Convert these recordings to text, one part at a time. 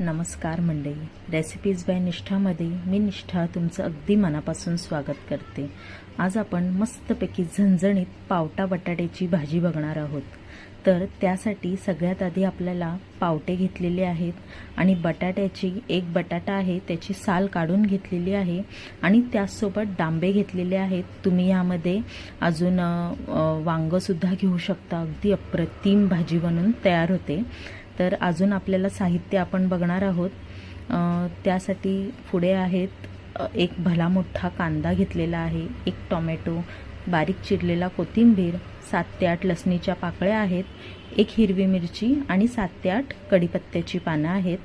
नमस्कार मंडळी. Recipes bye निष्ठामध्ये मी निष्ठा तुमचं अगदी मनापासून स्वागत करते. आज आपण मस्तपैकी झणझणीत पावटा बटाट्याची भाजी बघणार आहोत. तर त्यासाठी सगळ्यात आधी आपल्याला पावटे घेतलेले आहेत आणि बटाट्याची एक बटाटा आहे त्याची साल काढून घेतलेली आहे आणि त्याचसोबत डांबे घेतलेले आहेत. तुम्ही यामध्ये अजून वांगंसुद्धा घेऊ शकता. अगदी अप्रतिम भाजी बनून तयार होते. तर अजून आपल्याला साहित्य आपण बघणार आहोत. त्यासाठी पुढे आहेत एक भला मोठा कांदा घेतलेला आहे एक टोमॅटो बारीक चिरलेला कोथिंबीर सात ते आठ लसणीच्या पाकळ्या आहेत एक हिरवी मिरची आणि सात ते आठ कढीपत्त्याची पानं आहेत.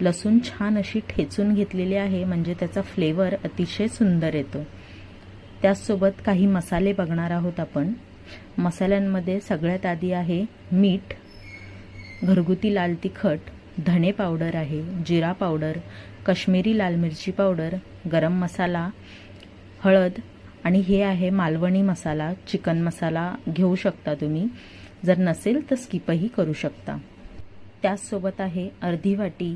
लसूण छान अशी ठेचून घेतलेली आहे म्हणजे त्याचा फ्लेवर अतिशय सुंदर येतो. त्याचसोबत काही मसाले बघणार आहोत आपण. मसाल्यांमध्ये सगळ्यात आधी आहे मीठ घरगुती लाल तिखट धणे पावडर आहे जिरा पावडर कश्मीरी लाल मिरची पावडर गरम मसाला हळद आणि हे आहे मालवणी मसाला चिकन मसाला घेऊ शकता तुम्ही. जर नसेल तर स्किपही करू शकता. त्याचसोबत आहे अर्धी वाटी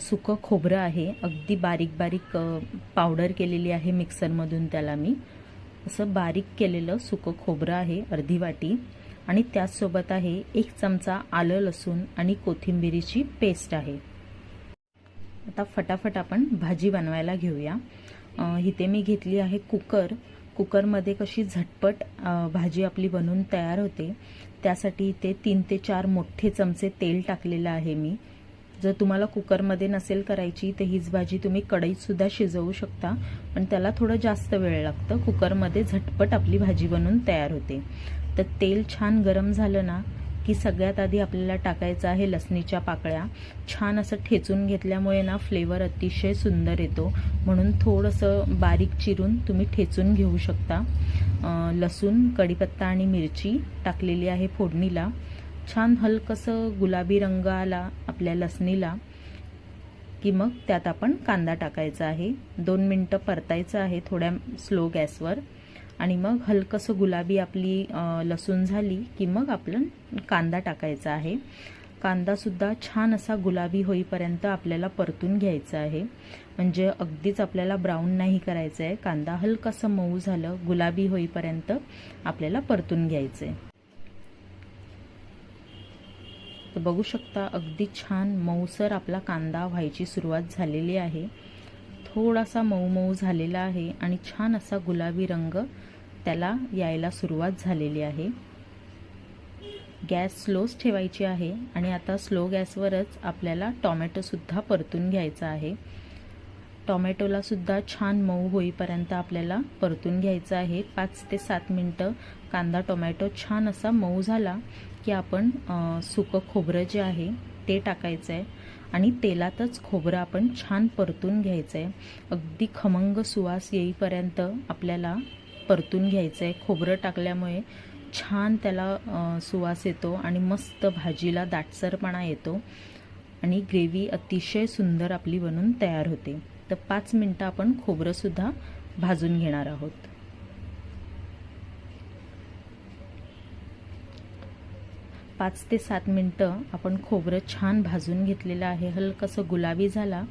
सुकं खोबरं आहे. अगदी बारीक बारीक पावडर केलेली आहे मिक्सरमधून त्याला मी. असं बारीक केलेलं सुकं खोबरं आहे अर्धी वाटी. आणि त्याचसोबत आहे एक चमचा आलं लसूण आणि कोथिंबिरीची पेस्ट आहे. आता फटाफट आपण भाजी बनवायला घेऊया. इथे मी घेतली आहे कुकर. कुकरमध्ये कशी झटपट भाजी आपली बनवून तयार होते. त्यासाठी इथे तीन ते चार मोठे चमचे तेल टाकलेलं आहे मी. जर तुम्हाला कुकरमध्ये नसेल करायची तर हीच भाजी तुम्ही कढईतसुद्धा शिजवू शकता. पण त्याला थोडं जास्त वेळ लागतं. कुकरमध्ये झटपट आपली भाजी बनवून तयार होते. तर तेल छान गरम झालं ना की सगळ्यात आधी आपल्याला टाकायचं आहे लसणीच्या पाकळ्या. छान असं ठेचून घेतल्यामुळे ना फ्लेवर अतिशय सुंदर येतो. म्हणून थोडंसं बारीक चिरून तुम्ही ठेचून घेऊ शकता. लसूण कढीपत्ता आणि मिरची टाकलेली आहे फोडणीला. छान हलकंसं गुलाबी रंग आला आपल्या लसणीला की मग त्यात आपण कांदा टाकायचा आहे. दोन मिनटं परतायचं आहे थोड्या स्लो गॅसवर. आणि मग हलकंसं गुलाबी आपली लसूण झाली की मग आपलं कांदा टाकायचा आहे. कांदासुद्धा छान असा गुलाबी होईपर्यंत आपल्याला परतून घ्यायचा आहे. म्हणजे अगदीच आपल्याला ब्राऊन नाही करायचं आहे. कांदा हलकंसं मऊ झालं गुलाबी होईपर्यंत आपल्याला परतून घ्यायचं आहे तर बघू शकता अगदी छान मऊसर आपला कांदा व्हायची सुरुवात झालेली आहे. थोडासा मऊ मऊ झालेला आहे आणि छान असा गुलाबी रंग त्याला यायला सुरुवात झालेली आहे. गॅस स्लोच ठेवायची आहे आणि आता स्लो गॅसवरच आपल्याला टॉमॅटोसुद्धा परतून घ्यायचा आहे. टॉमॅटोलासुद्धा छान मऊ होईपर्यंत आपल्याला परतून घ्यायचं आहे. पाच ते सात मिनटं कांदा टोमॅटो छान असा मऊ झाला की आपण सुकं खोबरं जे आहे ते टाकायचं आहे आणि तेलातच खोबरं आपण छान परतून घ्यायचं आहे अगदी खमंग सुवास येईपर्यंत आपल्याला परतून घ्यायचं आहे खोबरं टाकल्यामुळे छान त्याला सुवास येतो आणि मस्त भाजीला दाटसरपणा येतो आणि ग्रेव्ही अतिशय सुंदर आपली बनून तयार होते. तर पाच मिनटं आपण खोबरंसुद्धा भाजून घेणार आहोत. पाच ते सात मिनटं आपण खोबरं छान भाजून घेतलेलं आहे. हलकंसं गुलाबी झाला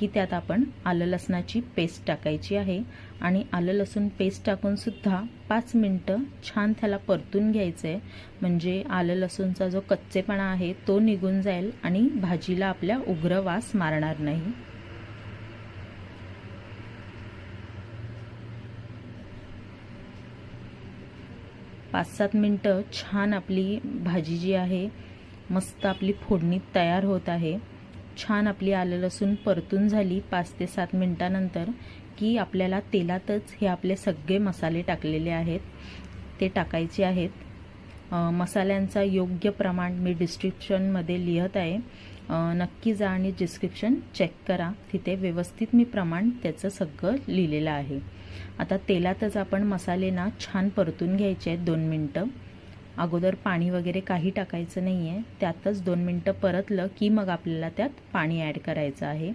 की त्यात आपण आलं लसणाची पेस्ट टाकायची आहे आणि आलं लसूण पेस्ट टाकूनसुद्धा पाच मिनटं छान त्याला परतून घ्यायचं आहे म्हणजे आलं लसूणचा जो कच्चेपणा आहे तो निघून जाईल आणि भाजीला आपल्या उग्र वास मारणार नाही. पाच सात मिनटं छान आपली भाजी जी आहे मस्त आपली फोडणी तयार होत आहे. छान आपली आलं लसूण परतून झाली पाच ते सात मिनटानंतर की आपल्याला तेलातच हे आपले सगळे मसाले टाकलेले आहेत. ते टाकायचे आहेत. मसाल्यांचा योग्य प्रमाण मी डिस्क्रिप्शनमध्ये लिहत आहे. नक्की जा आणि डिस्क्रिप्शन चेक करा. तिथे व्यवस्थित मी प्रमाण त्याचं सगळं लिहिलेलं आहे. आता तेलातच आपण मसाले ना छान परतून घ्यायचे आहेत दोन मिनटं. अगोदर पाणी वगैरे काही टाकायचं नाही आहे त्यातच दोन मिनटं परतलं की मग आपल्याला त्यात पाणी ॲड करायचं आहे.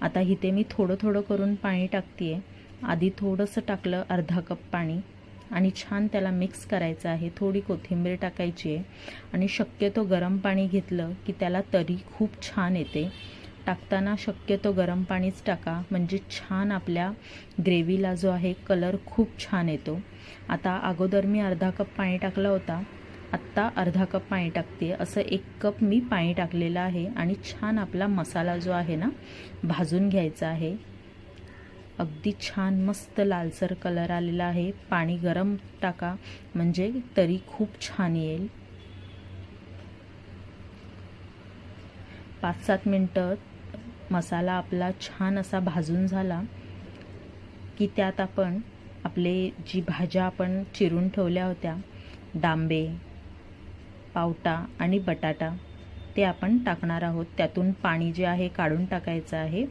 आता इथे मी थोडं थोडं करून पाणी टाकते आहे आधी थोडंसं टाकलं अर्धा कप पाणी. आणि छान त्याला मिक्स करायचं आहे. थोडी कोथिंबीर टाकायची आहे. आणि शक्यतो गरम पाणी घेतलं की त्याला तरी खूप छान येते. टाकताना शक्यतो गरम पाणीच टाका. म्हणजे छान आपल्या ग्रेव्हीला जो आहे कलर खूप छान येतो. आता अगोदर मी अर्धा कप पाणी टाकलं होता. आत्ता अर्धा कप पाणी टाकते. असं एक कप मी पाणी टाकलेलं आहे. आणि छान आपला मसाला जो आहे ना भाजून घ्यायचा आहे. अगदी छान मस्त लालसर कलर आलेला आहे. पाणी गरम टाका. म्हणजे तरी खूप छान येईल. पाच सात मिनटं मसाला आपला छान असा भाजून झाला की त्यात आपण आपले जी भाज्या आपण चिरून ठेवल्या होत्या डांबे पावटा आणि बटाटा ते आपण टाकणार आहोत. त्यातून पाणी जे आहे काढून टाकायचं आहे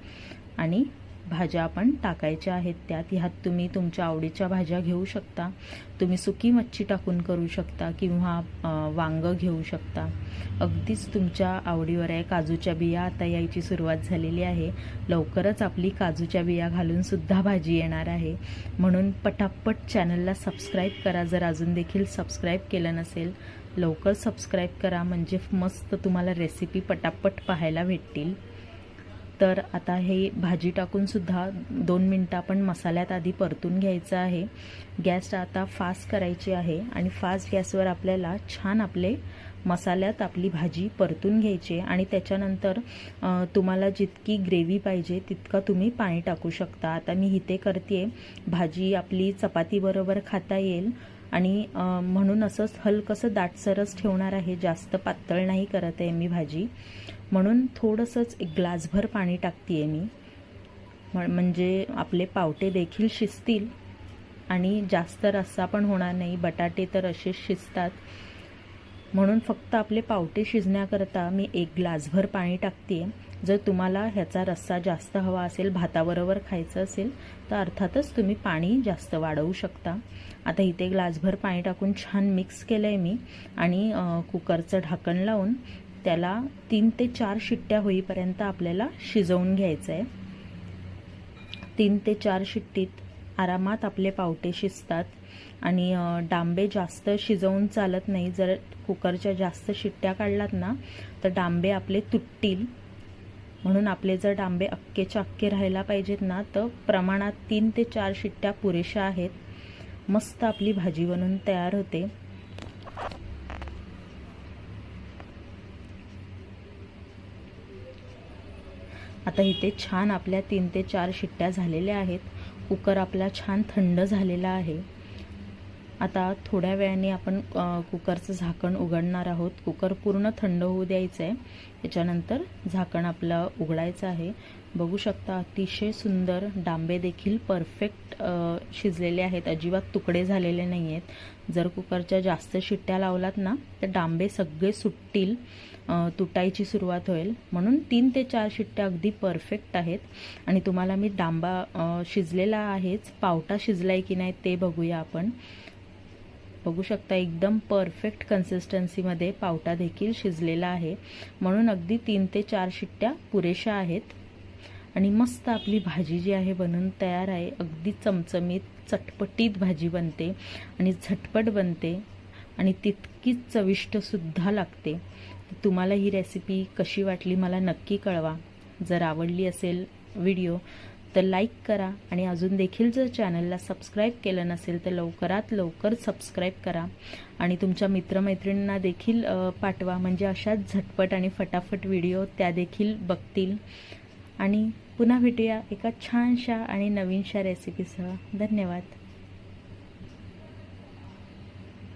आणि भाज्या आपण टाकायच्या आहेत त्यात. ह्यात तुम्ही तुमच्या आवडीच्या भाज्या घेऊ शकता. तुम्ही सुकी मच्छी टाकून करू शकता किंवा वांगं घेऊ शकता. अगदीच तुमच्या आवडीवर आहे. काजूच्या बिया आता यायची सुरुवात झालेली आहे. लवकरच आपली काजूच्या बिया घालूनसुद्धा भाजी येणार आहे. म्हणून पटापट चॅनलला सबस्क्राईब करा. जर अजून देखील सबस्क्राईब केलं नसेल लवकर सबस्क्राईब करा. म्हणजे मस्त तुम्हाला रेसिपी पटापट पाहायला भेटतील. तर आता हे भाजी टाकूनसुद्धा दोन मिनटं आपण मसाल्यात आधी परतून घ्यायचं आहे. गॅस आता फास्ट करायची आहे आणि फास्ट गॅसवर आपल्याला छान आपले मसाल्यात आपली भाजी परतून घ्यायची आणि त्याच्यानंतर तुम्हाला जितकी ग्रेव्ही पाहिजे तितकं तुम्ही पाणी टाकू शकता. आता मी इथे करते भाजी आपली चपातीबरोबर खाता येईल. आणि म्हणून असंच हलकंसं दाटसरच ठेवणार आहे. जास्त पातळ नाही करत आहे मी भाजी. म्हणून थोडंसंच एक ग्लासभर पाणी टाकते आहे मी म्हणजे आपले पावटे देखील शिजतील आणि जास्त रस्सा पण होणार नाही बटाटे तर असेच शिजतात. म्हणून फक्त आपले पावटे शिजण्याकरता मी एक ग्लासभर पाणी टाकते जर तुम्हाला ह्याचा रस्सा जास्त हवा असेल भाताबरोबर खायचं असेल तर अर्थातच तुम्ही पाणी जास्त वाढवू शकता. आता इथे ग्लासभर पाणी टाकून छान मिक्स केलं आहे मी आणि कुकरचं ढाकण लावून त्याला तीन ते चार शिट्ट्या होईपर्यंत आपल्याला शिजवून घ्यायचं आहे तीन ते चार शिट्टीत आरामात आपले पावटे शिजतात. आणि डांबे जास्त शिजवून चालत नाही. जर कुकरच्या जास्त शिट्ट्या काढलात ना तर डांबे आपले तुटतील. म्हणून आपले जर डांबे अक्केच्या अक्के राहायला पाहिजेत ना तर प्रमाणात तीन ते चार शिट्ट्या पुरेशा आहेत. मस्त आपली भाजी बनून तयार होते. आता इथे छान आपल्या तीन ते चार शिट्ट्या झालेल्या आहेत. कुकर आपला छान थंड झालेला आहे. आता थोड्या वेळाने आपण कुकरचं झाकण उघडणार आहोत. कुकर पूर्ण थंड होऊ द्यायचं आहे त्याच्यानंतर झाकण आपलं उघडायचं आहे. बघू शकता अतिशय सुंदर डांबे देखील परफेक्ट शिजलेले आहेत. अजिबात तुकडे झालेले नाही आहेत जर कुकरच्या जास्त शिट्ट्या लावलात ना तर डांबे सगळे सुटतील. तुटायची सुरुवात होईल. म्हणून तीन ते चार शिट्ट्या अगदी परफेक्ट आहेत. आणि तुम्हाला मी डांबा शिजलेला आहेच. पावटा शिजलाय की नाही ते बघूया आपण. बघू शकता एकदम परफेक्ट कन्सिस्टन्सीमध्ये पावटा देखील शिजलेला आहे. म्हणून अगदी तीन ते चार शिट्ट्या पुरेशा आहेत. आणि मस्त आपली भाजी जी आहे बनून तयार आहे. अगदी चमचमीत चटपटीत भाजी बनते. आणि झटपट बनते. आणि तितकीच चविष्टसुद्धा लागते. तुम्हाला ही रेसिपी कशी वाटली मला नक्की कळवा. जर आवडली असेल व्हिडिओ तर लाईक करा आणि अजून देखील जर चॅनलला सबस्क्राईब केलं नसेल तर लवकरात लवकर सबस्क्राईब करा आणि तुमच्या मित्रमैत्रिणींना देखील पाठवा. म्हणजे अशाच झटपट आणि फटाफट व्हिडिओ त्या देखील बघतील. आणि पुन्हा भेटूया एका छानशा आणि नवीनशा रेसिपीसह धन्यवाद.